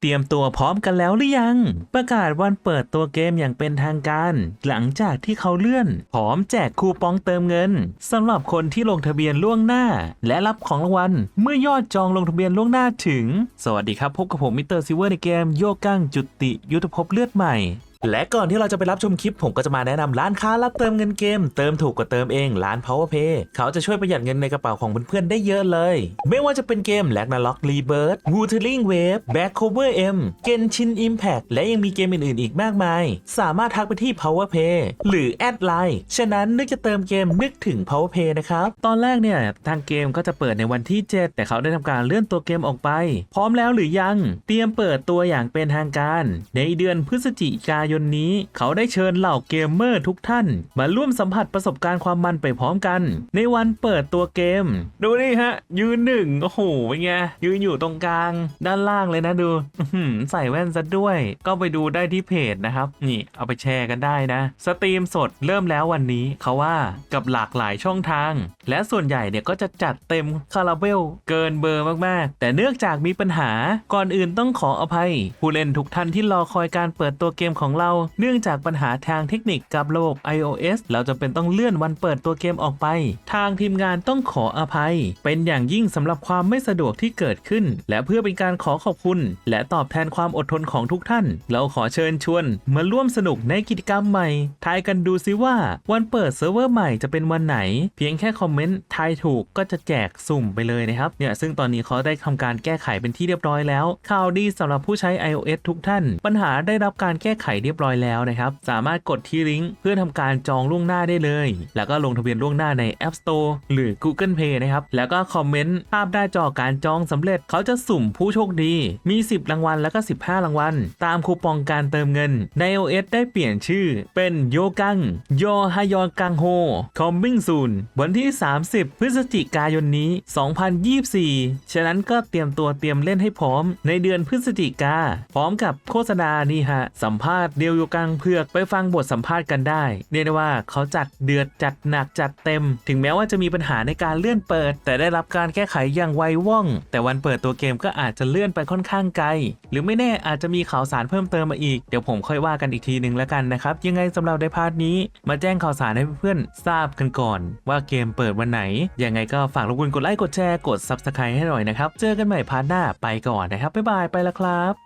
เตรียมตัวพร้อมกันแล้วหรือยัง ประกาศวันเปิดตัวเกมอย่างเป็นทางการ หลังจากที่เขาเลื่อน พร้อมแจกคูปองเติมเงินสำหรับคนที่ลงทะเบียนล่วงหน้า และรับของรางวัลเมื่อยอดจองลงทะเบียนล่วงหน้าถึง สวัสดีครับ พบกับผมมิสเตอร์ซิเวอร์ในเกมโยกังจุติยุทธภพเลือดใหม่ และก่อนที่เราจะไปรับชมคลิป ผมก็จะมาแนะนำร้านค้ารับเติมเงินเกม เติมถูกกว่าเติมเองร้าน PowerPay เขาจะช่วยประหยัดเงินในกระเป๋าของเพื่อนๆได้เยอะเลย ไม่ว่าจะเป็นเกม l a g n a r o k Rebirth Wuthering Wave Back Cover M Genshin Impact และยังมีเกมอื่นๆอีกมากมาย สามารถทักไปที่ PowerPay หรือแอดไลน์ฉะนั้นนึกจะเติมเกมนึกถึง PowerPay นะครับตอนแรกเนี่ยทางเกมก็จะเปิดในวันที่ 7 แต่เขาได้ทำการเลื่อนตัวเกมออกไป พร้อมแล้วหรือยัง เตรียมเปิดตัวอย่างเป็นทางการ ในเดือนพฤศจิกายนนี้ เขาได้เชิญเหล่าเกมเมอร์ทุกท่าน มาร่วมสัมผัสประสบการณ์ความมันไปพร้อมกัน ในวันเปิดตัวเกม ดูนี่ฮะ ยืนหนึ่งโอ้โหเป็นไงยืนอยู่ตรงกลาง ด้านล่างเลยนะดูใส่แว่นซะด้วย ก็ไปดูได้ที่เพจนะครับ นี่เอาไปแชร์กันได้นะ สตรีมสดเริ่มแล้ววันนี้เขาว่ากับหลากหลายช่องทาง และส่วนใหญ่เนี่ยก็จะจัดเต็มคาราเบลเกินเบอร์มากๆ แต่เนื่องจากมีปัญหาก่อนอื่นต้องขออภัย ผู้เล่นทุกท่านที่รอคอยการเปิดตัวเกมของเรา เนื่องจากปัญหาทางเทคนิคกับระบบ iOS เราจะเป็นต้องเลื่อนวันเปิดตัวเกมออกไป ทางทีมงานต้องขออภัย เป็นอย่างยิ่งสำหรับความไม่สะดวกที่เกิดขึ้น และเพื่อเป็นการขอขอบคุณ และตอบแทนความอดทนของทุกท่าน เราขอเชิญชวน มาร่วมสนุกในกิจกรรมใหม่ทายกันดูซิว่าวันเปิดเซิร์ฟเวอร์ใหม่จะเป็นวันไหน เพียงแค่คอมเมนต์ทายถูกก็จะแจกสุ่มไปเลยนะครับเนี่ยซึ่งตอนนี้เขาได้ทำการแก้ไขเป็นที่เรียบร้อยแล้วข่าวดีสำหรับผู้ใช้ iOS ทุกท่าน ปัญหาได้รับการแก้ไขเรียบร้อยแล้วนะครับ สามารถกดที่ลิงก์เพื่อทำการจองล่วงหน้าได้เลย แล้วก็ลงทะเบียนล่วงหน้าใน App Store หรือ Google Play นะครับ แล้วก็คอมเมนต์ภาพหน้าจอการจองสำเร็จเขาจะสุ่มผู้โชคดี มี 10 รางวัลแล้วก็ 15 รางวัล ตามคูปองการเติมเงินใน iOS ได้เปลี่ยนชื่อเป็นโยกังโยฮยอนกังโฮคอมบิ้งซูนวันที่ 30 พฤศจิกายนนี้ 2024 ฉะนั้นก็เตรียมตัวเตรียมเล่นให้พร้อมในเดือนพฤศจิกาพร้อมกับโฆษณานี่ฮะสัมภาษณ์เดียวโยกังเพือกไปฟังบทสัมภาษณ์กันได้ เรียกได้ว่าเขาจัดเดือดจัดหนักจัดเต็ม ถึงแม้ว่าจะมีปัญหาในการเลื่อนเปิด แต่ได้รับการแก้ไขอย่างไวว่อง แต่วันเปิดตัวเกมก็อาจจะเลื่อนไปค่อนข้างไกล หรือไม่แน่อาจจะมีข่าวสารเพิ่มเติมมาอีก เดี๋ยวผมค่อยว่ากันอีกทีหนึ่งแล้วกันนะครับ ยังไงสำหรับในพาร์ทนี้ มาแจ้งข่าวสารให้เพื่อนๆทราบกันก่อน ว่าเกมเปิดวันไหน ยังไงก็ฝากรบกวนกดไลค์กดแชร์กด Subscribe ให้หน่อยนะครับ เจอกันใหม่พาร์ทหน้าไปก่อนนะครับบ๊ายบายไปแล้วครับ